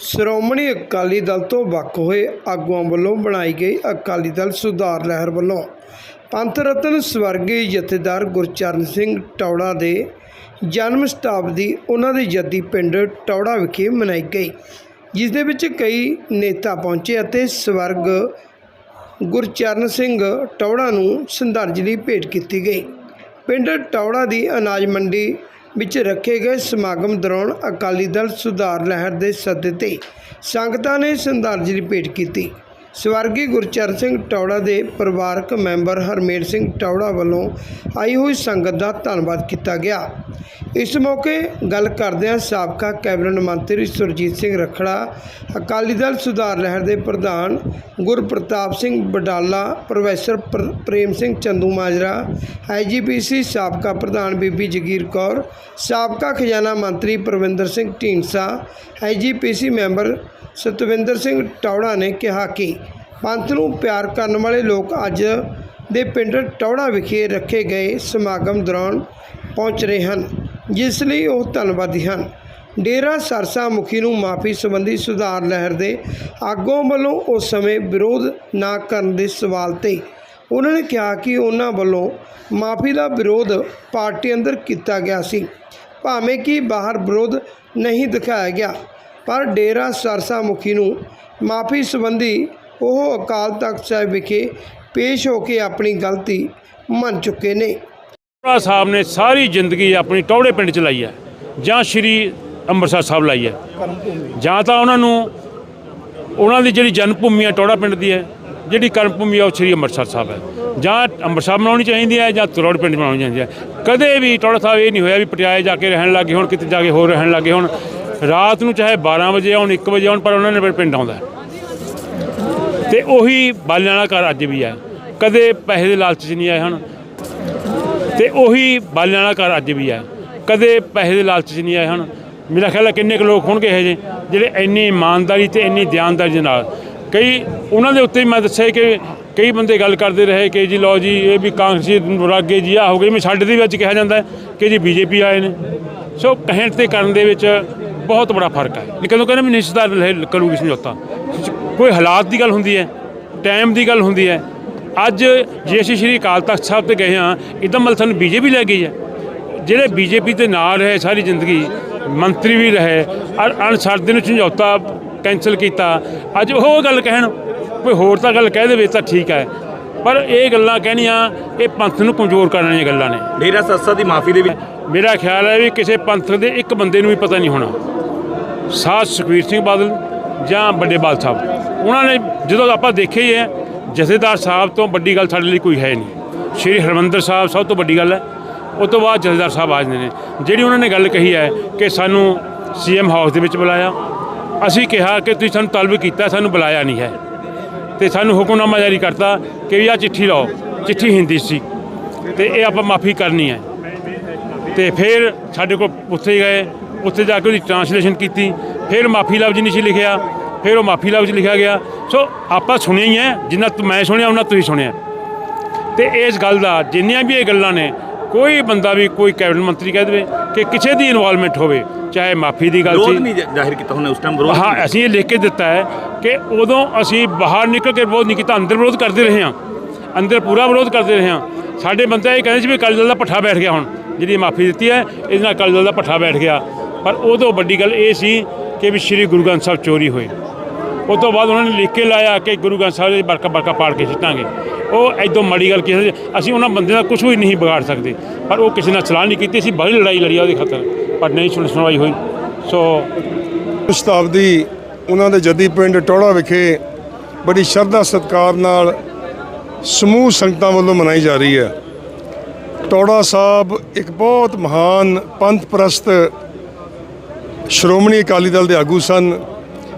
ਸ਼੍ਰੋਮਣੀ ਅਕਾਲੀ ਦਲ ਤੋਂ ਵੱਖ ਹੋਏ ਆਗੂਆਂ ਵੱਲੋਂ ਬਣਾਈ ਗਈ ਅਕਾਲੀ ਦਲ ਸੁਧਾਰ ਲਹਿਰ ਵੱਲੋਂ ਪੰਥ ਰਤਨ ਸਵਰਗੀ ਜਥੇਦਾਰ ਗੁਰਚਰਨ ਸਿੰਘ ਟੌੜਾ ਦੇ ਜਨਮ ਸ਼ਤਾਬਦੀ ਉਹਨਾਂ ਦੇ ਜੱਦੀ ਪਿੰਡ ਟੌੜਾ ਵਿਖੇ ਮਨਾਈ ਗਈ, ਜਿਸ ਦੇ ਵਿੱਚ ਕਈ ਨੇਤਾ ਪਹੁੰਚੇ ਅਤੇ ਸਵਰਗ ਗੁਰਚਰਨ ਸਿੰਘ ਟੌੜਾ ਨੂੰ ਸ਼ਰਧਾਂਜਲੀ ਭੇਟ ਕੀਤੀ ਗਈ। ਪਿੰਡ ਟੌੜਾ ਦੀ ਅਨਾਜ ਮੰਡੀ ਵਿੱਚ ਰੱਖੇ ਗਏ ਸਮਾਗਮ ਦੌਰਾਨ ਅਕਾਲੀ ਦਲ ਸੁਧਾਰ ਲਹਿਰ ਦੇ ਸੱਦੇ ਤੇ ਸੰਗਤਾਂ ਨੇ ਸ਼ਰਧਾਂਜਲੀ ਭੇਟ ਕੀਤੀ। ਸਵਰਗੀ ਗੁਰਚਰਨ ਸਿੰਘ ਟੌੜਾ ਦੇ ਪਰਿਵਾਰਕ ਮੈਂਬਰ ਹਰਮੇਲ ਸਿੰਘ ਟੌੜਾ ਵੱਲੋਂ ਆਈ ਹੋਈ ਸੰਗਤ ਦਾ ਧੰਨਵਾਦ ਕੀਤਾ ਗਿਆ। ਇਸ ਮੌਕੇ ਗੱਲ ਕਰਦਿਆਂ ਸਾਬਕਾ ਕੈਬਨਿਟ ਮੰਤਰੀ ਸੁਰਜੀਤ ਸਿੰਘ ਰਖੜਾ, ਅਕਾਲੀ ਦਲ ਸੁਧਾਰ ਲਹਿਰ ਦੇ ਪ੍ਰਧਾਨ ਗੁਰਪ੍ਰਤਾਪ ਸਿੰਘ ਬਡਾਲਾ, ਪ੍ਰੋਫੈਸਰ ਪ੍ਰ- ਪ੍ਰੇਮ ਸਿੰਘ ਚੰਦੂ ਮਾਜਰਾ ਆਈਜੀਪੀਸੀ ਸਾਬਕਾ ਪ੍ਰਧਾਨ ਬੀਬੀ ਜਗੀਰ ਕੌਰ, ਸਾਬਕਾ ਖਜ਼ਾਨਾ ਮੰਤਰੀ ਪ੍ਰਵਿੰਦਰ ਸਿੰਘ ਢੀਂਡਸਾ ਆਈਜੀਪੀਸੀ ਮੈਂਬਰ ਸਤਵਿੰਦਰ ਸਿੰਘ ਟੌੜਾ ਨੇ ਕਿਹਾ ਕਿ ਪੰਥ ਨੂੰ ਪਿਆਰ ਕਰਨ ਵਾਲੇ ਲੋਕ ਅੱਜ ਦੇ ਪਿੰਡ ਟੌੜਾ ਵਿਖੇ ਰੱਖੇ ਗਏ ਸਮਾਗਮ ਦੌਰਾਨ ਪਹੁੰਚ ਰਹੇ ਹਨ, ਜਿਸ ਲਈ ਉਹ ਧੰਨਵਾਦੀ ਹਨ। ਡੇਰਾ ਸਰਸਾ ਮੁਖੀ ਨੂੰ ਮਾਫੀ ਸੰਬੰਧੀ ਸੁਧਾਰ ਲਹਿਰ ਦੇ ਆਗੂਆਂ ਵੱਲੋਂ ਉਸ ਸਮੇਂ ਵਿਰੋਧ ਨਾ ਕਰਨ ਦੇ ਸਵਾਲ ਤੇ ਉਹਨਾਂ ਨੇ ਕਿਹਾ ਕਿ ਉਹਨਾਂ ਵੱਲੋਂ ਮਾਫੀ ਦਾ ਵਿਰੋਧ ਪਾਰਟੀ ਅੰਦਰ ਕੀਤਾ ਗਿਆ ਸੀ, ਭਾਵੇਂ ਕਿ ਬਾਹਰ ਵਿਰੋਧ ਨਹੀਂ ਦਿਖਾਇਆ ਗਿਆ, ਪਰ ਡੇਰਾ ਸਰਸਾ ਮੁਖੀ ਨੂੰ ਮਾਫੀ ਸੰਬੰਧੀ ਉਹ ਅਕਾਲ ਤਖਤ ਸਾਹਿਬ ਵਿਖੇ ਪੇਸ਼ ਹੋ ਕੇ ਆਪਣੀ ਗਲਤੀ ਮੰਨ ਚੁੱਕੇ ਨੇ। ਟੋੜਾ ਸਾਹਿਬ ਨੇ ਸਾਰੀ ਜ਼ਿੰਦਗੀ ਆਪਣੀ ਟੌੜੇ ਪਿੰਡ ਚ ਲਾਈ ਹੈ, ਜਾਂ ਸ਼੍ਰੀ ਅੰਮ੍ਰਿਤਸਰ ਸਾਹਿਬ ਲਾਈ ਹੈ। ਜਾਂ ਤਾਂ ਉਹਨਾਂ ਨੂੰ, ਉਹਨਾਂ ਦੀ ਜਿਹੜੀ ਜਨਮ ਭੂਮੀ ਹੈ ਟੌੜਾ ਪਿੰਡ ਦੀ ਹੈ, ਜਿਹੜੀ ਕਰਮ ਭੂਮੀ ਹੈ ਉਹ ਸ਼੍ਰੀ ਅੰਮ੍ਰਿਤਸਰ ਸਾਹਿਬ ਹੈ। ਜਾਂ ਅੰਮ੍ਰਿਤਸਰ ਬਣਾਉਣੀ ਚਾਹੀਦੀ ਹੈ, ਜਾਂ ਤਰੋੜ ਪਿੰਡ ਬਣਾਉਣੀ ਚਾਹੀਦੀ ਹੈ। ਕਦੇ ਵੀ ਟੌੜਾ ਸਾਹਿਬ ਇਹ ਨਹੀਂ ਹੋਇਆ ਵੀ ਪਟਿਆਲੇ ਜਾ ਕੇ ਰਹਿਣ ਲੱਗੇ ਹੁਣ, ਕਿਤੇ ਜਾ ਕੇ ਹੋਰ ਰਹਿਣ ਲੱਗੇ ਹੁਣ। ਰਾਤ ਨੂੰ ਚਾਹੇ 12 ਵਜੇ ਆਉਣ 1 ਵਜੇ ਆਉਣ, ਪਰ ਉਹਨਾਂ ਨੇ ਪਿੰਡ ਆਉਂਦਾ ਤੇ ਉਹੀ ਬਾਲਿਆਂ ਵਾਲਾ ਘਰ ਅੱਜ ਵੀ ਹੈ ਕਦੇ ਪੈਸੇ ਦੇ ਲਾਲਚ 'ਚ ਨਹੀਂ ਆਏ ਹਨ। ਤੇ ਉਹੀ ਬਾਲਿਆਂ ਵਾਲਾ ਘਰ ਅੱਜ ਵੀ ਹੈ ਕਦੇ ਪੈਸੇ ਦੇ ਲਾਲਚ 'ਚ ਨਹੀਂ ਆਏ ਹਨ। ਮੇਰਾ ਖਿਆਲ ਹੈ ਕਿੰਨੇ ਕੁ ਲੋਕ ਹੋਣਗੇ ਇਹ ਜਿਹੇ, ਜਿਹੜੇ ਇੰਨੀ ਇਮਾਨਦਾਰੀ ਤੇ ਇੰਨੀ ਦਿਆਨਦਾਰੀ ਦੇ ਨਾਲ। ਕਈ ਉਹਨਾਂ ਦੇ ਉੱਤੇ ਮੈਂ ਦੱਸਿਆ ਕਿ ਕਈ ਬੰਦੇ ਗੱਲ ਕਰਦੇ ਰਹੇ ਕਿ ਜੀ ਲਓ ਜੀ, ਇਹ ਵੀ ਕਾਂਗਰਸੀ ਰਾਗੇ ਜੀ ਆ ਹੋ ਗਈ ਮੈਂ ਛੱਡ ਦੇ ਵਿੱਚ ਕਿਹਾ ਜਾਂਦਾ ਕਿ ਜੀ ਬੀਜੇਪੀ ਆਏ ਨੇ। ਸੋ ਕਹਿਣ ਤੇ ਕਰਨ ਦੇ ਵਿੱਚ ਬਹੁਤ ਬੜਾ ਫ਼ਰਕ ਹੈ ਇਹ ਕਦੋਂ ਕਹਿੰਦੇ ਵੀ ਨਿਸ਼ਚਿਤ ਲਹਿਰ ਕਰੂਗੀ ਸਮਝੌਤਾ। ਕੋਈ ਹਾਲਾਤ ਦੀ ਗੱਲ ਹੁੰਦੀ ਹੈ ਟਾਈਮ ਦੀ ਗੱਲ ਹੁੰਦੀ ਹੈ। ਅੱਜ ਜੇ ਅਸੀਂ ਸ਼੍ਰੀ ਅਕਾਲ ਤਖਤ ਸਾਹਿਬ ਤੇ ਗਏ ਹਾਂ ਇਦਾਂ ਮਤਲਬ ਸਾਨੂੰ ਬੀਜੇਪੀ ਲੈ ਗਈ ਹੈ। ਜਿਹੜੇ ਬੀਜੇਪੀ ਦੇ ਨਾਲ ਰਹੇ ਸਾਰੀ ਜ਼ਿੰਦਗੀ ਮੰਤਰੀ ਵੀ ਰਹੇ ਔਰ ਅਣਸਰਦੇ ਨੂੰ ਸਮਝੌਤਾ ਕੈਂਸਲ ਕੀਤਾ। ਅੱਜ ਉਹ ਗੱਲ ਕਹਿਣ ਕੋਈ ਹੋਰ ਤਾਂ ਗੱਲ ਕਹਿ ਦੇਵੇ ਤਾਂ ਠੀਕ ਹੈ। ਪਰ ਇਹ ਗੱਲਾਂ ਕਹਿਣੀਆਂ ਇਹ ਪੰਥ ਨੂੰ ਕਮਜ਼ੋਰ ਕਰਨ ਵਾਲੀਆਂ ਗੱਲਾਂ ਨੇ। ਡੇਰਾ ਸੱਸਾ ਦੀ ਮਾਫੀ ਦੇ ਵਿੱਚ ਮੇਰਾ ਖਿਆਲ ਹੈ ਵੀ ਕਿਸੇ ਪੰਥ ਦੇ ਇੱਕ ਬੰਦੇ ਨੂੰ ਵੀ ਪਤਾ ਨਹੀਂ ਹੋਣਾ। ਸਾਧ ਸੁਖਬੀਰ ਸਿੰਘ ਬਾਦਲ ਜਾਂ ਵੱਡੇ ਬਾਲ ਸਾਹਿਬ। ਉਹਨਾਂ ਨੇ ਜਦੋਂ ਆਪਾਂ ਦੇਖਿਆ ਹੀ ਹੈ, ਜਥੇਦਾਰ ਸਾਹਿਬ ਤੋਂ ਵੱਡੀ ਗੱਲ ਸਾਡੇ ਲਈ ਕੋਈ ਹੈ ਨਹੀਂ। ਸ਼੍ਰੀ ਹਰਮੰਦਰ ਸਾਹਿਬ ਸਭ ਤੋਂ ਵੱਡੀ ਗੱਲ ਹੈ। ਉਸ ਤੋਂ ਬਾਅਦ ਜਥੇਦਾਰ ਸਾਹਿਬ ਆ ਜਾਂਦੇ ਨੇ। ਜਿਹੜੀ ਉਹਨਾਂ ਨੇ ਗੱਲ ਕਹੀ ਹੈ ਕਿ ਸਾਨੂੰ ਸੀਐਮ ਹਾਊਸ ਦੇ ਵਿੱਚ ਬੁਲਾਇਆ। ਅਸੀਂ ਕਿਹਾ ਕਿ ਤੁਸੀਂ ਸਾਨੂੰ ਤਲਬ ਕੀਤਾ, ਸਾਨੂੰ ਬੁਲਾਇਆ ਨਹੀਂ ਹੈ। ਤੇ ਸਾਨੂੰ ਹੁਕਮਨਾਮਾ ਜਾਰੀ ਕਰਤਾ ਕਿ ਵੀ ਆਹ ਚਿੱਠੀ ਲਾਓ, ਚਿੱਠੀ ਹਿੰਦੀ ਸੀ। ਤੇ ਇਹ ਆਪਾਂ ਮਾਫੀ ਕਰਨੀ ਹੈ। ਤੇ ਫਿਰ ਸਾਡੇ ਕੋਲ ਉੱਥੇ ਗਏ, ਉੱਥੇ ਜਾ ਕੇ ਉਹਦੀ ਟ੍ਰਾਂਸਲੇਸ਼ਨ ਕੀਤੀ। ਫਿਰ ਮਾਫੀ ਲਫ਼ਜ਼ ਨਹੀਂ ਸੀ ਲਿਖਿਆ। ਫਿਰ ਉਹ ਮਾਫੀ ਲਫ਼ਜ਼ ਲਿਖਿਆ ਗਿਆ। ਸੋ ਆਪਾਂ ਸੁਣਿਆ ਹੀ ਹੈ ਜਿੰਨਾ ਤੁ- ਮੈਂ ਸੁਣਿਆ ਉਹਨਾਂ ਤੁਸੀਂ ਸੁਣਿਆ। ਤੇ ਇਸ ਗੱਲ ਦਾ ਜਿੰਨੀਆਂ ਵੀ ਇਹ ਗੱਲਾਂ ਨੇ ਕੋਈ ਬੰਦਾ ਵੀ ਕੋਈ ਕੈਬਨਿਟ ਮੰਤਰੀ ਕਹਿ ਦੇਵੇ ਕਿ ਕਿਸੇ ਦੀ ਇਨਵੋਲਵਮੈਂਟ ਹੋਵੇ ਚਾਹੇ ਮਾਫੀ ਦੀ ਗੱਲ ਵਿਰੋਧ ਸੀ। ਨਹੀਂ ਜ਼ਾਹਿਰ ਕੀਤਾ ਉਹਨੇ ਉਸ ਟਾਈਮ ਵਿਰੋਧ ਹਾਂ ਅਸੀਂ ਇਹ ਲਿਖ ਕੇ ਦਿੱਤਾ ਹੈ ਕਿ ਉਦੋਂ ਅਸੀਂ ਬਾਹਰ ਨਿਕਲ ਕੇ ਵਿਰੋਧ ਨਹੀਂ ਕੀਤਾ ਅੰਦਰ ਵਿਰੋਧ ਕਰਦੇ ਰਹੇ ਹਾਂ। ਅੰਦਰ ਪੂਰਾ ਵਿਰੋਧ ਕਰਦੇ ਰਹੇ ਹਾਂ। ਸਾਡੇ ਬੰਦੇ ਇਹ ਕਹਿੰਦੇ ਸੀ ਵੀ ਦਲ ਦਾ ਪੱਠਾ ਬੈਠ ਗਿਆ ਹੁਣ ਜਿਹੜੀ ਮਾਫੀ ਦਿੱਤੀ ਹੈ ਇਹਦੇ ਨਾਲ ਦਲ ਦਾ ਪੱਠਾ ਬੈਠ ਗਿਆ। ਪਰ ਉਦੋਂ ਵੱਡੀ ਗੱਲ ਇਹ ਸੀ ਕਿ ਵੀ ਸ੍ਰੀ ਗੁਰੂ ਗ੍ਰੰਥ ਸਾਹਿਬ ਚੋਰੀ ਹੋਏ। ਉਸ ਤੋਂ ਬਾਅਦ ਉਹਨਾਂ ਨੇ ਲਿਖ ਕੇ ਲਾਇਆ ਕਿ ਗੁਰੂ ਗ੍ਰੰਥ ਸਾਹਿਬ ਦੇ ਬਰਕਾ ਬਰਕਾ ਪਾੜ ਕੇ ਸਿੱਟਾਂਗੇ ਉਹ ਐਦੋਂ ਮਾੜੀ ਗੱਲ ਕਿਸੇ ਅਸੀਂ ਉਹਨਾਂ ਬੰਦੇ ਦਾ ਕੁਝ ਵੀ ਨਹੀਂ ਵਿਗਾੜ ਸਕਦੇ। ਪਰ ਉਹ ਕਿਸੇ ਨਾਲ ਸਲਾਹ ਨਹੀਂ ਕੀਤੀ ਅਸੀਂ ਬੜੀ ਲੜਾਈ ਲੜੀ ਆ ਉਹਦੇ ਖਾਤਰ। ਪਰ ਨਹੀਂ ਸੁਣ ਸੁਣਵਾਈ ਹੋਈ। ਸੋ ਸ਼ਤਾਬਦੀ ਉਹਨਾਂ ਦੇ ਜੱਦੀ ਪਿੰਡ ਟੋੜਾ ਵਿਖੇ ਬੜੀ ਸ਼ਰਧਾ ਸਤਿਕਾਰ ਨਾਲ ਸਮੂਹ ਸੰਗਤਾਂ ਵੱਲੋਂ ਮਨਾਈ ਜਾ ਰਹੀ ਹੈ। ਟੋੜਾ ਸਾਹਿਬ ਇੱਕ ਬਹੁਤ ਮਹਾਨ ਪੰਥ ਪ੍ਰਸਤ ਸ਼੍ਰੋਮਣੀ ਅਕਾਲੀ ਦਲ ਦੇ ਆਗੂ ਸਨ।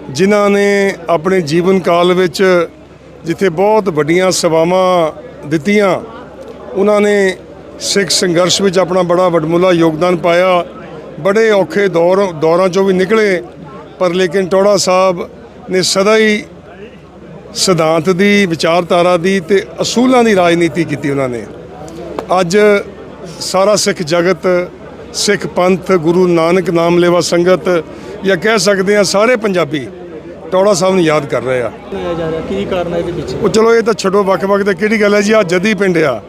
ਜਿਨ੍ਹਾਂ ਨੇ ਆਪਣੇ ਜੀਵਨ ਕਾਲ ਵਿੱਚ ਜਿੱਥੇ ਬਹੁਤ ਵੱਡੀਆਂ ਸੇਵਾਵਾਂ ਦਿੱਤੀਆਂ, ਉਹਨਾਂ ਨੇ ਸਿੱਖ ਸੰਘਰਸ਼ ਵਿੱਚ ਆਪਣਾ ਬੜਾ ਵਡਮੁੱਲਾ ਯੋਗਦਾਨ ਪਾਇਆ। ਬੜੇ ਔਖੇ ਦੌਰ ਦੌਰਾਂ ਚੋਂ ਵੀ ਨਿਕਲੇ, ਪਰ ਲੇਕਿਨ ਟੋੜਾ ਸਾਹਿਬ ਨੇ ਸਦਾ ਹੀ ਸਿਧਾਂਤ ਦੀ, ਵਿਚਾਰਧਾਰਾ ਦੀ ਤੇ ਅਸੂਲਾਂ ਦੀ ਰਾਜਨੀਤੀ ਕੀਤੀ ਉਹਨਾਂ ਨੇ। ਅੱਜ ਸਾਰਾ ਸਿੱਖ ਜਗਤ, ਸਿੱਖ ਪੰਥ, ਗੁਰੂ ਨਾਨਕ ਨਾਮ ਲੇਵਾ ਸੰਗਤ ਜਾਂ ਕਹਿ ਸਕਦੇ ਆ ਸਾਰੇ ਪੰਜਾਬੀ ਟੌੜਾ ਸਾਹਿਬ ਨੂੰ ਯਾਦ ਕਰ ਰਹੇ ਆ। ਲਿਆ ਜਾ ਰਿਹਾ ਕੀ ਕਾਰਨ ਹੈ ਇਹਦੇ ਪਿੱਛੇ? ਉਹ ਚਲੋ ਇਹ ਤਾਂ ਛੱਡੋ ਵੱਖ-ਵੱਖ ਤੇ ਕਿਹੜੀ ਗੱਲ ਹੈ ਜੀ ਆ ਜੱਦੀ ਪਿੰਡ ਆ।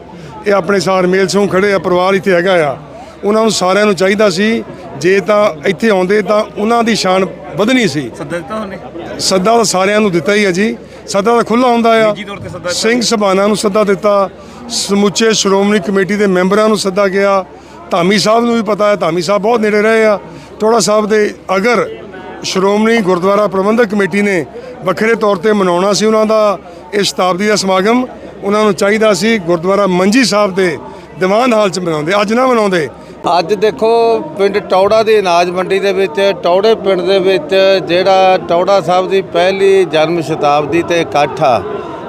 ਇਹ ਆਪਣੇ ਸਾਰ ਮੇਲ ਸਿੰਘ ਖੜੇ ਆ ਪਰਿਵਾਰ ਇੱਥੇ ਹੈਗਾ ਆ। ਉਹਨਾਂ ਨੂੰ ਸਾਰਿਆਂ ਨੂੰ ਚਾਹੀਦਾ ਸੀ ਜੇ ਤਾਂ ਇੱਥੇ ਆਉਂਦੇ ਤਾਂ ਉਹਨਾਂ ਦੀ ਸ਼ਾਨ ਵਧਣੀ ਸੀ। ਸੱਦਾ ਦਿੱਤਾ ਉਹਨੇ? ਸੱਦਾ ਤਾਂ ਸਾਰਿਆਂ ਨੂੰ ਦਿੱਤਾ ਹੀ ਹੈ ਜੀ। ਸੱਦਾ ਤਾਂ ਖੁੱਲਾ ਹੁੰਦਾ ਆ। ਨਿੱਜੀ ਤੌਰ ਤੇ ਸੱਦਾ ਦਿੱਤਾ ਸਿੰਘ ਸਭਾਨਾ ਨੂੰ ਸੱਦਾ ਦਿੱਤਾ ਸਮੁੱਚੇ ਸ਼੍ਰੋਮਣੀ ਕਮੇਟੀ ਦੇ ਮੈਂਬਰਾਂ ਨੂੰ ਸੱਦਾ ਗਿਆ। ਧਾਮੀ ਸਾਹਿਬ ਨੂੰ ਵੀ ਪਤਾ ਹੈ ਧਾਮੀ ਸਾਹਿਬ ਬਹੁਤ ਨੇੜੇ ਰਹੇ ਆ। ਟੋੜਾ ਸਾਹਿਬ ਦੇ ਅਗਰ ਸ਼੍ਰੋਮਣੀ ਗੁਰਦੁਆਰਾ ਪ੍ਰਬੰਧਕ ਕਮੇਟੀ ਨੇ ਵੱਖਰੇ ਤੌਰ ਤੇ ਮਨਾਉਣਾ ਸੀ ਉਹਨਾਂ ਦਾ, ਇਹ ਸ਼ਤਾਬਦੀ ਦਾ ਸਮਾਗਮ। ਉਹਨਾਂ ਨੂੰ ਚਾਹੀਦਾ ਸੀ ਗੁਰਦੁਆਰਾ ਮੰਜੀ ਸਾਹਿਬ ਦੇ ਦੀਵਾਨ ਹਾਲ ਚ ਮਨਾਉਂਦੇ, ਅੱਜ ਨਾ ਮਨਾਉਂਦੇ। ਅੱਜ ਦੇਖੋ, ਪਿੰਡ ਟੌੜਾ ਦੀ ਅਨਾਜ ਮੰਡੀ ਦੇ ਵਿੱਚ, ਟੌੜੇ ਪਿੰਡ ਦੇ ਵਿੱਚ ਜਿਹੜਾ ਟੌੜਾ ਸਾਹਿਬ ਦੀ ਪਹਿਲੀ ਜਨਮ ਸ਼ਤਾਬਦੀ ਤੇ ਇਕੱਠ ਆ,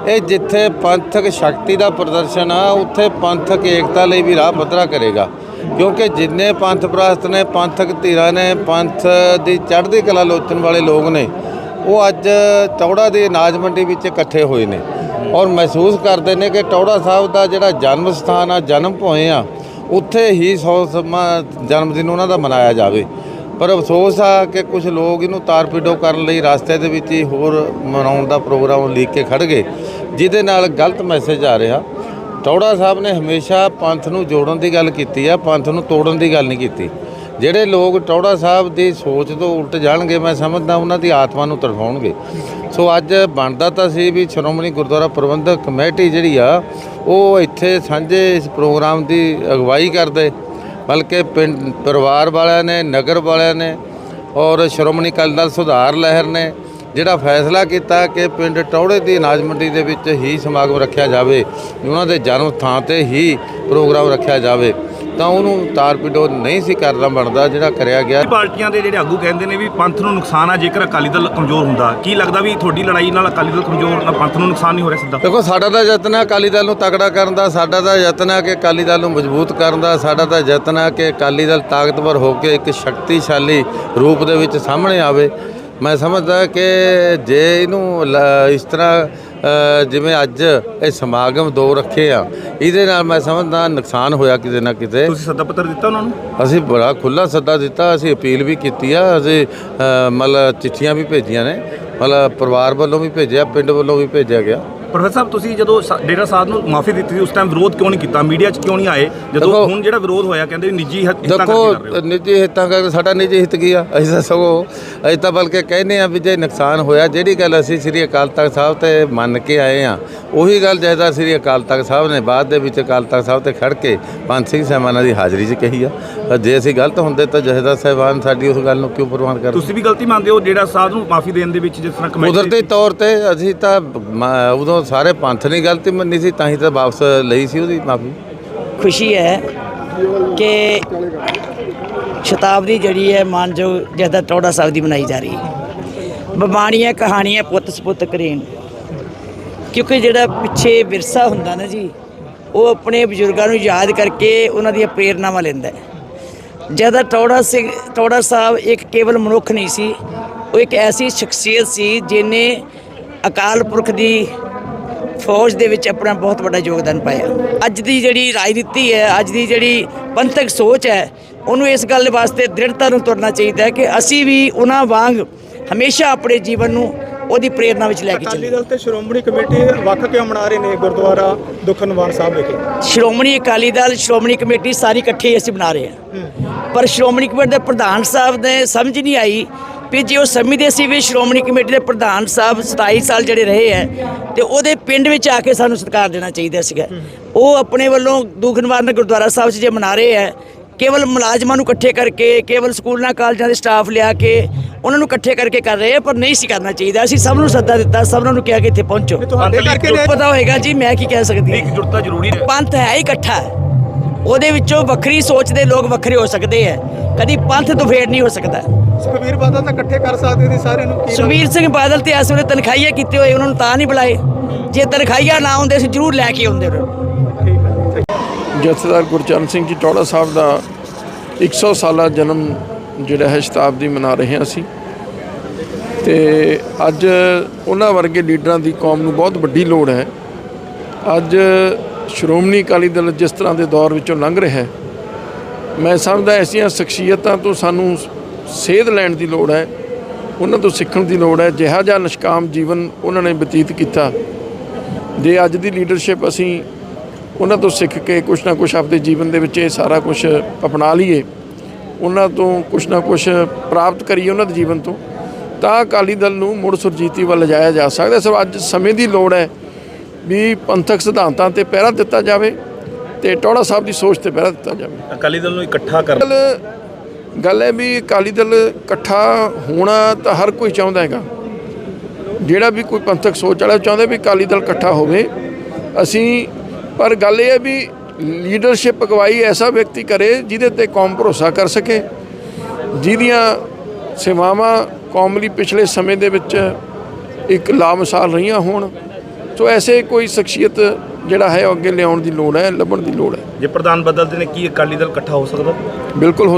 ਇਹ ਜਿੱਥੇ ਪੰਥਕ ਸ਼ਕਤੀ ਦਾ ਪ੍ਰਦਰਸ਼ਨ ਆ, ਉੱਥੇ ਪੰਥਕ ਏਕਤਾ ਲਈ ਵੀ ਰਾਹ ਪੱਧਰਾ ਕਰੇਗਾ। ਕਿਉਂਕਿ ਜਿੰਨੇ ਪੰਥ ਪ੍ਰਸਤ ਨੇ, ਪੰਥਕ ਧਿਰਾਂ ਨੇ, ਪੰਥ ਦੀ ਚੜ੍ਹਦੀ ਕਲਾ ਲੋਚਣ ਵਾਲੇ ਲੋਕ ਨੇ, ਉਹ ਅੱਜ ਟੌੜਾ ਦੀ ਅਨਾਜ ਮੰਡੀ ਵਿੱਚ ਇਕੱਠੇ ਹੋਏ ਨੇ ਔਰ ਮਹਿਸੂਸ ਕਰਦੇ ਨੇ ਕਿ ਟੌੜਾ ਸਾਹਿਬ ਦਾ ਜਿਹੜਾ ਜਨਮ ਸਥਾਨ ਆ, ਜਨਮ ਭੋਏ ਆ, ਉੱਥੇ ਹੀ ਸੌ ਸਮਾਂ ਜਨਮ ਦਿਨ ਉਹਨਾਂ ਦਾ ਮਨਾਇਆ ਜਾਵੇ। ਪਰ ਅਫਸੋਸ ਆ ਕਿ ਕੁਝ ਲੋਕ ਇਹਨੂੰ ਤਾਰਪੀਡੋ ਕਰਨ ਲਈ ਰਸਤੇ ਦੇ ਵਿੱਚ ਹੀ ਹੋਰ ਮਨਾਉਣ ਦਾ ਪ੍ਰੋਗਰਾਮ ਲੀਕ ਕੇ ਖੜ ਗਏ, ਜਿਹਦੇ ਨਾਲ ਗਲਤ ਮੈਸੇਜ ਆ ਰਿਹਾ। ਟੌੜਾ ਸਾਹਿਬ ਨੇ ਹਮੇਸ਼ਾ ਪੰਥ ਨੂੰ ਜੋੜਨ ਦੀ ਗੱਲ ਕੀਤੀ ਆ, ਪੰਥ ਨੂੰ ਤੋੜਨ ਦੀ ਗੱਲ ਨਹੀਂ ਕੀਤੀ। ਜਿਹੜੇ ਲੋਕ ਟੌੜਾ ਸਾਹਿਬ ਦੀ ਸੋਚ ਤੋਂ ਉਲਟ ਜਾਣਗੇ, ਮੈਂ ਸਮਝਦਾ ਉਹਨਾਂ ਦੀ ਆਤਮਾ ਨੂੰ ਤੜਫਾਉਣਗੇ। ਸੋ ਅੱਜ ਬਣਦਾ ਤਾਂ ਸੀ ਵੀ ਸ਼੍ਰੋਮਣੀ ਗੁਰਦੁਆਰਾ ਪ੍ਰਬੰਧਕ ਕਮੇਟੀ ਜਿਹੜੀ ਆ, ਉਹ ਇੱਥੇ ਸਾਂਝੇ ਇਸ ਪ੍ਰੋਗਰਾਮ ਦੀ ਅਗਵਾਈ ਕਰਦੇ। ਬਲਕਿ ਪਿੰਡ, ਪਰਿਵਾਰ ਵਾਲਿਆਂ ਨੇ, ਨਗਰ ਵਾਲਿਆਂ ਨੇ ਔਰ ਸ਼੍ਰੋਮਣੀ ਅਕਾਲੀ ਦਲ ਸੁਧਾਰ ਲਹਿਰ ਨੇ ਜਿਹੜਾ ਫੈਸਲਾ ਕੀਤਾ ਕਿ ਪਿੰਡ ਟੌੜੇ ਦੀ ਅਨਾਜ ਮੰਡੀ ਦੇ ਵਿੱਚ ਹੀ ਸਮਾਗਮ ਰੱਖਿਆ ਜਾਵੇ ਉਹਨਾਂ ਦੇ ਜਨਮ ਥਾਂ ਤੇ ਹੀ ਪ੍ਰੋਗਰਾਮ ਰੱਖਿਆ ਜਾਵੇ ਤਾਂ ਉਹਨੂੰ ਤਾਰਪੀਡੋ ਨਹੀਂ ਸੀ ਕਰਨਾ ਬਣਦਾ ਜਿਹੜਾ ਕਰਿਆ ਗਿਆ। ਪਾਰਟੀਆਂ ਦੇ ਜਿਹੜੇ ਆਗੂ ਕਹਿੰਦੇ ਨੇ ਵੀ ਪੰਥ ਨੂੰ ਨੁਕਸਾਨ ਆ ਜੇਕਰ ਅਕਾਲੀ ਦਲ ਕਮਜ਼ੋਰ ਹੁੰਦਾ। ਕੀ ਲੱਗਦਾ ਵੀ ਤੁਹਾਡੀ ਲੜਾਈ ਨਾਲ ਅਕਾਲੀ ਦਲ ਕਮਜ਼ੋਰ ਨਾਲ ਪੰਥ ਨੂੰ ਨੁਕਸਾਨ ਨਹੀਂ ਹੋ ਰਿਹਾ ਸਿੱਧਾ? ਦੇਖੋ ਸਾਡਾ ਤਾਂ ਯਤਨ ਹੈ ਅਕਾਲੀ ਦਲ ਨੂੰ ਤਕੜਾ ਕਰਨ ਦਾ ਸਾਡਾ ਤਾਂ ਯਤਨ ਹੈ ਕਿ ਅਕਾਲੀ ਦਲ ਨੂੰ ਮਜ਼ਬੂਤ ਕਰਨ ਦਾ ਸਾਡਾ ਤਾਂ ਯਤਨ ਹੈ ਕਿ ਅਕਾਲੀ ਦਲ ਤਾਕਤਵਰ ਹੋ ਕੇ ਇੱਕ ਸ਼ਕਤੀਸ਼ਾਲੀ ਰੂਪ ਦੇ ਵਿੱਚ ਸਾਹਮਣੇ ਆਵੇ। ਮੈਂ ਸਮਝਦਾ ਕਿ ਜੇ ਇਹਨੂੰ ਇਸ ਤਰ੍ਹਾਂ ਜਿਵੇਂ ਅੱਜ ਇਹ ਸਮਾਗਮ ਦੋ ਰੱਖੇ ਆ ਇਹਦੇ ਨਾਲ ਮੈਂ ਸਮਝਦਾ ਨੁਕਸਾਨ ਹੋਇਆ ਕਿਤੇ ਨਾ ਕਿਤੇ। ਤੁਸੀਂ ਸੱਦਾ ਪੱਤਰ ਦਿੱਤਾ ਉਹਨਾਂ ਨੂੰ? ਅਸੀਂ ਬੜਾ ਖੁੱਲਾ ਸੱਦਾ ਦਿੱਤਾ ਅਸੀਂ ਅਪੀਲ ਵੀ ਕੀਤੀ ਆ ਅਸੀਂ ਮਤਲਬ ਚਿੱਠੀਆਂ ਵੀ ਭੇਜੀਆਂ ਨੇ ਮਤਲਬ ਪਰਿਵਾਰ ਵੱਲੋਂ ਵੀ ਭੇਜਿਆ ਪਿੰਡ ਵੱਲੋਂ ਵੀ ਭੇਜਿਆ ਗਿਆ। ਪ੍ਰੋਫੈਸਰ ਸਾਹਿਬ ਤੁਸੀਂ ਜਦੋਂ ਸਾ- ਡੇਰਾ ਸਾਹਿਬ ਨੂੰ ਮਾਫੀ ਦਿੱਤੀ ਸੀ ਉਸ ਟਾਈਮ ਵਿਰੋਧ ਕਿਉਂ ਨਹੀਂ ਕੀਤਾ? ਮੀਡੀਆ 'ਚ ਕਿਉਂ ਨਹੀਂ ਆਏ? ਜਦੋਂ ਦੇਖੋ- ਹੁਣ ਜਿਹੜਾ ਵਿਰੋਧ ਹੋਇਆ ਕਹਿੰਦੇ ਵੀ ਨਿੱਜੀ ਹਿੱਤ- ਹਿੱਤਾਂ ਕਰਕੇ ਕਰ ਰਹੇ ਦੇਖੋ ਹੋ ਨਿੱਜੀ ਹਿੱਤਾਂ ਕਰਕੇ ਸਾਡਾ ਨਿੱਜੀ ਹਿੱਤ ਕੀ ਆ? ਅਸੀਂ ਤਾਂ ਸਗੋਂ ਅਸੀਂ ਤਾਂ ਬਲਕਿ ਕਹਿੰਦੇ ਆ ਵੀ ਜੇ ਨੁਕਸਾਨ ਹੋਇਆ ਜਿਹੜੀ ਗੱਲ ਅਸੀਂ ਸ੍ਰੀ ਅਕਾਲ ਤਖਤ ਸਾਹਿਬ ਤੇ ਮੰਨ ਕੇ ਆਏ ਆ ਉਹੀ ਗੱਲ ਜੈਦਾ ਸ੍ਰੀ ਅਕਾਲ ਤਖਤ ਸਾਹਿਬ ਨੇ ਬਾਅਦ ਦੇ ਵਿੱਚ ਅਕਾਲ ਤਖਤ ਸਾਹਿਬ ਤੇ ਖੜ ਕੇ ਪੰਜ ਸਿੰਘ ਸਾਹਿਬਾਨਾਂ ਦੀ ਹਾਜ਼ਰੀ 'ਚ ਕਹੀ ਆ। ਤਾਂ ਜੇ ਅਸੀਂ ਗਲਤ ਹੁੰਦੇ ਤਾਂ ਜਹਦਾ ਸਾਹਿਬਾਨ ਸਾਡੀ ਉਸ ਗੱਲ ਨੂੰ ਕਿਉਂ ਪ੍ਰਵਾਨ ਕਰਦੇ? ਤੁਸੀਂ ਵੀ ਗਲਤੀ ਮੰਨਦੇ ਹੋ ਡੇਰਾ ਸਾਹਿਬ ਨੂੰ ਮਾਫੀ ਦੇਣ ਦੇ ਵਿੱਚ ਜਿਸ ਤਰ੍ਹਾਂ ਕਮੇਟੀ ਕੁਦਰਤੀ ਤੌਰ ਤੇ ਅਸੀਂ ਤਾਂ ਮ- ਉਦੋਂ ਸਾਰੇ ਪੰਥ ਨੇ ਗਲਤੀ ਮੰਨੀ ਸੀ, ਤਾਂ ਹੀ ਤਾਂ ਵਾਪਸ ਲਈ ਸੀ ਉਹਦੀ ਮਾਫੀ। ਖੁਸ਼ੀ ਹੈ ਕਿ ਸ਼ਤਾਬਦੀ ਜਿਹੜੀ ਹੈ ਮਾਨਯੋਗ ਜਹਦਾ ਟੌੜਾ ਸਾਹਿਬ ਦੀ ਮਨਾਈ ਜਾ ਰਹੀ ਹੈ। ਬਬਾਣੀਆਂ ਕਹਾਣੀਆਂ ਪੁੱਤ ਸਪੁੱਤ ਕਰੇਨ। ਕਿਉਂਕਿ ਜਿਹੜਾ ਪਿੱਛੇ ਵਿਰਸਾ ਹੁੰਦਾ ਨਾ ਜੀ, ਉਹ ਆਪਣੇ ਬਜ਼ੁਰਗਾਂ ਨੂੰ ਯਾਦ ਕਰਕੇ ਉਹਨਾਂ ਦੀਆਂ ਪ੍ਰੇਰਨਾਵਾਂ ਲੈਂਦਾ ਹੈ। ਜਹਦਾ ਟੌੜਾ ਸਿੰਘ ਟੌੜਾ ਸਾਹਿਬ ਇੱਕ ਕੇਵਲ ਮਨੁੱਖ ਨਹੀਂ ਸੀ, ਉਹ ਇੱਕ ਐਸੀ ਸ਼ਖਸੀਅਤ ਸੀ ਜਿਨੇ ਅਕਾਲ ਪੁਰਖ ਦੀ ਫੌਜ ਦੇ ਵਿੱਚ ਆਪਣਾ ਬਹੁਤ ਵੱਡਾ ਯੋਗਦਾਨ ਪਾਇਆ। ਅੱਜ ਦੀ ਜਿਹੜੀ ਰਾਜਨੀਤੀ ਹੈ ਅੱਜ ਦੀ ਜਿਹੜੀ ਪੰਥਕ ਸੋਚ ਹੈ ਉਹਨੂੰ ਇਸ ਗੱਲ ਵਾਸਤੇ ਦ੍ਰਿੜਤਾ ਨੂੰ ਤੁਰਨਾ ਚਾਹੀਦਾ ਹੈ ਕਿ ਅਸੀਂ ਵੀ ਉਹਨਾਂ ਵਾਂਗ ਹਮੇਸ਼ਾ ਆਪਣੇ ਜੀਵਨ ਨੂੰ ਉਹਦੀ ਪ੍ਰੇਰਣਾ ਵਿੱਚ ਲੈ ਕੇ ਅਕਾਲੀ ਚੱਲੀਏ। ਦਲ ਤੇ ਸ਼੍ਰੋਮਣੀ ਕਮੇਟੀ ਵੱਖ ਕਿਉਂ ਮਨਾ ਰਹੇ ਨੇ ਗੁਰਦੁਆਰਾ ਦੁਖਨਵਾਨ ਸਾਹਿਬ ਵਿਖੇ? ਸ਼੍ਰੋਮਣੀ ਅਕਾਲੀ ਦਲ ਸ਼੍ਰੋਮਣੀ ਕਮੇਟੀ ਸਾਰੀ ਇਕੱਠੇ ਅਸੀਂ ਬਣਾ ਰਹੇ ਹਾਂ। ਪਰ ਸ਼੍ਰੋਮਣੀ ਕਮੇਟੀ ਦੇ ਪ੍ਰਧਾਨ ਸਾਹਿਬ ਨੇ ਸਮਝ ਨਹੀਂ ਆਈ ਵੀ ਜੇ ਉਹ ਸਮਝਦੇ ਸੀ ਵੀ ਸ਼੍ਰੋਮਣੀ ਕਮੇਟੀ ਦੇ ਪ੍ਰਧਾਨ ਸਾਹਿਬ 27 ਸਾਲ ਜਿਹੜੇ ਰਹੇ ਹੈ ਤੇ ਉਹਦੇ ਪਿੰਡ ਵਿੱਚ ਆ ਕੇ ਸਾਨੂੰ ਸਤਿਕਾਰ ਦੇਣਾ ਚਾਹੀਦਾ ਸੀਗਾ। ਉਹ ਆਪਣੇ ਵੱਲੋਂ ਦੂਖਨਵਾਰਨ ਗੁਰਦੁਆਰਾ ਸਾਹਿਬ 'ਚ ਜੇ ਮਨਾ ਰਹੇ ਹੈ ਕੇਵਲ ਮੁਲਾਜ਼ਮਾਂ ਨੂੰ ਇਕੱਠੇ ਕਰਕੇ ਕੇਵਲ ਸਕੂਲਾਂ ਕਾਲਜਾਂ ਦੇ ਸਟਾਫ ਲਿਆ ਕੇ ਉਹਨਾਂ ਨੂੰ ਇਕੱਠੇ ਕਰਕੇ ਕਰ ਰਹੇ ਆ ਪਰ ਨਹੀਂ ਸੀ ਕਰਨਾ ਚਾਹੀਦਾ। ਅਸੀਂ ਸਭ ਨੂੰ ਸੱਦਾ ਦਿੱਤਾ ਸਭ ਨੂੰ ਕਿਹਾ ਕਿ ਇੱਥੇ ਪਹੁੰਚੋ। ਪਤਾ ਹੋਏਗਾ ਜੀ ਮੈਂ ਕੀ ਕਹਿ ਸਕਦੀ ਹਾਂ। ਇੱਕ ਜੁੜਤਾ ਜ਼ਰੂਰੀ ਹੈ। ਪੰਥ ਹੈ ਹੀ। ਇਕੱਠਾ ਉਹਦੇ ਵਿੱਚੋਂ ਵੱਖਰੀ ਸੋਚ ਦੇ ਲੋਕ ਵੱਖਰੇ ਹੋ ਸਕਦੇ ਆ ਕਦੀ ਪੰਥ ਤੋਂ ਫੇਰ ਨਹੀਂ ਹੋ ਸਕਦਾ। ਸੁਖਬੀਰ ਬਾਦਲ ਤਾਂ ਇਕੱਠੇ ਕਰ ਸਕਦੇ ਸੀ ਸਾਰਿਆਂ ਨੂੰ ਕੀ ਸੁਖਬੀਰ ਸਿੰਘ ਬਾਦਲ ਤੇ ਇਸ ਵੇਲੇ ਤਨਖਾਹੀਆ ਕੀਤੇ ਹੋਏ ਉਹਨਾਂ ਨੂੰ ਤਾਂ ਨਹੀਂ ਬੁਲਾਏ। ਜੇ ਤਨਖਾਹੀਆ ਨਾ ਹੁੰਦੇ ਸੀ ਜ਼ਰੂਰ ਲੈ ਕੇ ਆਉਂਦੇ ਉਹਨਾਂ ਜਥੇਦਾਰ ਗੁਰਚਰਨ ਸਿੰਘ ਜੀ ਟੌੜਾ ਸਾਹਿਬ ਦਾ 100 ਸਾਲਾ ਜਨਮ ਜਿਹੜਾ ਹੈ ਸ਼ਤਾਬਦੀ ਮਨਾ ਰਹੇ ਹਾਂ ਅਸੀਂ। ਤੇ ਅੱਜ ਉਹਨਾਂ ਵਰਗੇ ਲੀਡਰਾਂ ਦੀ ਕੌਮ ਨੂੰ ਬਹੁਤ ਵੱਡੀ ਲੋੜ ਹੈ। ਅੱਜ ਸ਼੍ਰੋਮਣੀ ਅਕਾਲੀ ਦਲ ਜਿਸ ਤਰ੍ਹਾਂ ਦੇ ਦੌਰ ਵਿੱਚੋਂ ਲੰਘ ਰਿਹਾ ਹੈ, ਮੈਂ ਸਮਝਦਾ ਐਸੀਆਂ ਸ਼ਖਸੀਅਤਾਂ ਤੋਂ ਸਾਨੂੰ ਸੇਧ ਲੈਣ ਦੀ ਲੋੜ ਹੈ, ਉਹਨਾਂ ਤੋਂ ਸਿੱਖਣ ਦੀ ਲੋੜ ਹੈ, ਜਿਹਾ ਜਿਹਾ ਨਿਸ਼ਕਾਮ ਜੀਵਨ ਉਹਨਾਂ ਨੇ ਬਤੀਤ ਕੀਤਾ। ਜੇ ਅੱਜ ਦੀ ਲੀਡਰਸ਼ਿਪ ਅਸੀਂ ਉਹਨਾਂ ਤੋਂ ਸਿੱਖ ਕੇ ਕੁਛ ਨਾ ਕੁਛ ਆਪਣੇ ਜੀਵਨ ਦੇ ਵਿੱਚ ਇਹ ਸਾਰਾ ਕੁਝ ਅਪਣਾ ਲਈਏ, ਉਹਨਾਂ ਤੋਂ ਕੁਛ ਨਾ ਕੁਛ ਪ੍ਰਾਪਤ ਕਰੀਏ ਉਹਨਾਂ ਦੇ ਜੀਵਨ ਤੋਂ, ਤਾਂ ਅਕਾਲੀ ਦਲ ਨੂੰ ਮੁੜ ਸੁਰਜੀਤੀ ਵੱਲ ਲਿਜਾਇਆ ਜਾ ਸਕਦਾ ਸਰ ਅੱਜ ਸਮੇਂ ਦੀ ਲੋੜ ਹੈ ਵੀ ਪੰਥਕ ਸਿਧਾਂਤਾਂ ਤੇ ਪਹਿਰਾ ਦਿੱਤਾ ਜਾਵੇ ਤੇ ਟੌੜਾ ਸਾਹਿਬ ਦੀ ਸੋਚ ਤੇ ਪਹਿਰਾ ਦਿੱਤਾ ਜਾਵੇ। ਅਕਾਲੀ ਦਲ ਨੂੰ ਇਕੱਠਾ ਕਰ ਗੱਲ ਹੈ ਵੀ ਅਕਾਲੀ ਦਲ ਇਕੱਠਾ ਹੋਣਾ ਤਾਂ ਹਰ ਕੋਈ ਚਾਹੁੰਦਾ ਹੈਗਾ। ਜਿਹੜਾ ਵੀ ਕੋਈ ਪੰਥਕ ਸੋਚ ਵਾਲਾ ਚਾਹੁੰਦਾ ਵੀ ਅਕਾਲੀ ਦਲ ਇਕੱਠਾ ਹੋਵੇ ਅਸੀਂ ਪਰ ਗੱਲ ਇਹ ਹੈ ਵੀ ਲੀਡਰਸ਼ਿਪ ਅਗਵਾਈ ਐਸਾ ਵਿਅਕਤੀ ਕਰੇ ਜਿਹਦੇ ਤੇ ਕੌਮ ਭਰੋਸਾ ਕਰ ਸਕੇ ਜਿਹਦੀਆਂ ਸੇਵਾਵਾਂ ਕੌਮ ਲਈ ਪਿਛਲੇ ਸਮੇਂ ਦੇ ਵਿੱਚ ਇੱਕ ਲਾਮਿਸਾਲ ਰਹੀਆਂ ਹੋਣ। ਸੋ ਐਸੇ ਕੋਈ ਸ਼ਖਸੀਅਤ ਜਿਹੜਾ ਹੈ ਉਹ ਅੱਗੇ ਲਿਆਉਣ ਦੀ ਲੋੜ ਹੈ ਲੱਭਣ ਦੀ ਲੋੜ ਹੈ। ਜੇ ਪ੍ਰਧਾਨ ਬਦਲਦੇ ਨੇ ਕੀ ਅਕਾਲੀ ਦਲ ਇਕੱਠਾ ਹੋ ਸਕਦਾ? ਬਿਲਕੁਲ ਹੋ